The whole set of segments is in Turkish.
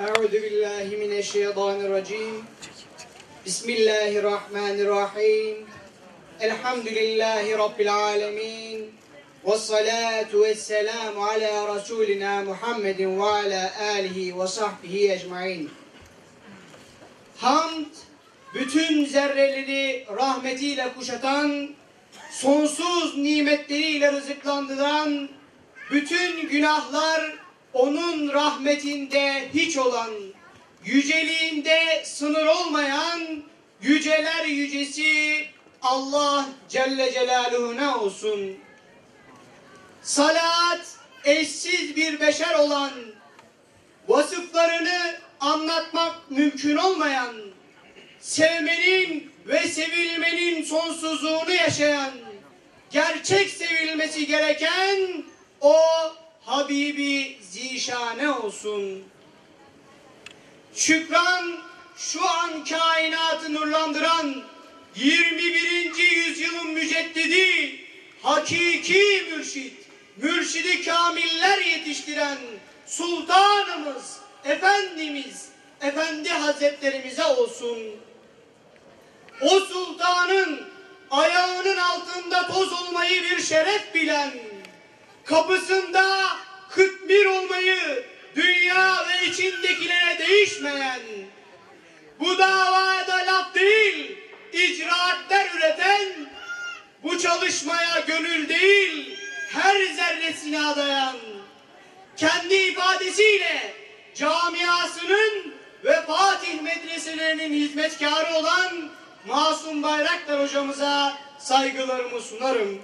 Euzu billahi mineşşeytanirracim. Bismillahirrahmanirrahim. Elhamdülillahi rabbil alamin. Ve salatu vesselamu ala rasulina Muhammedin ve ala alihi ve sahbihi ecmaîn. Hamd bütün zerreleri rahmetiyle kuşatan, sonsuz nimetleriyle rızıklandıran, bütün günahlar onun rahmetinde hiç olan, yüceliğinde sınır olmayan, yüceler yücesi Allah Celle Celaluhu'na olsun. Salat eşsiz bir beşer olan, vasıflarını anlatmak mümkün olmayan, sevmenin ve sevilmenin sonsuzluğunu yaşayan, gerçek sevilmesi gereken Zişane olsun. Şükran şu an kainatı nurlandıran 21. yüzyılın müceddidi, hakiki mürşit, mürşidi kamiller yetiştiren sultanımız, efendimiz, efendi hazretlerimize olsun. O sultanın ayağının altında toz olmayı bir şeref bilen, kapısında kıtmir olmayı dünya ve içindekilere değişmeyen, bu davada laf değil, icraatler üreten, bu çalışmaya gönül değil, her zerresine adayan, kendi ifadesiyle camiasının ve Fatih medreselerinin hizmetkarı olan Masum Bayraktar hocamıza saygılarımı sunarım.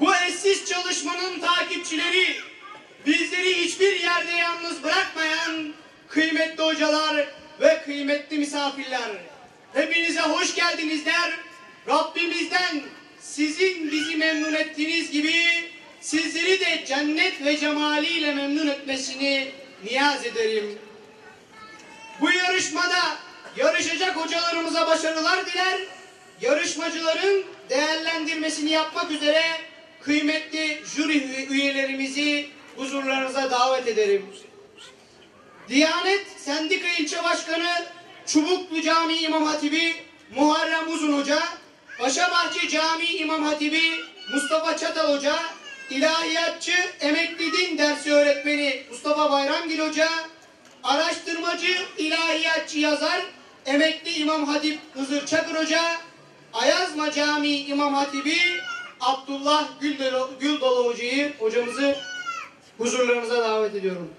Bu eşsiz çalışmanın takipçileri, bizleri hiçbir yerde yalnız bırakmayan kıymetli hocalar ve kıymetli misafirler. Hepinize hoş geldiniz der. Rabbimizden sizin bizi memnun ettiğiniz gibi sizleri de cennet ve cemaliyle memnun etmesini niyaz ederim. Bu yarışmada yarışacak hocalarımıza başarılar diler. Yarışmacıların değerlendirmesini yapmak üzere kıymetli jüri üyelerimizi huzurlarınıza davet ederim. Diyanet Sendika İlçe Başkanı Çubuklu Camii İmam Hatibi Muharrem Uzun Hoca, Paşabahçe Camii İmam Hatibi Mustafa Çatal Hoca, İlahiyatçı Emekli Din Dersi Öğretmeni Mustafa Bayramgil Hoca, araştırmacı, ilahiyatçı yazar Emekli İmam Hatip Hızır Çakır Hoca, Ayazma Camii İmam Hatibi Abdullah Güldalo, Güldalo Hoca'yı hocamızı huzurlarınıza davet ediyorum.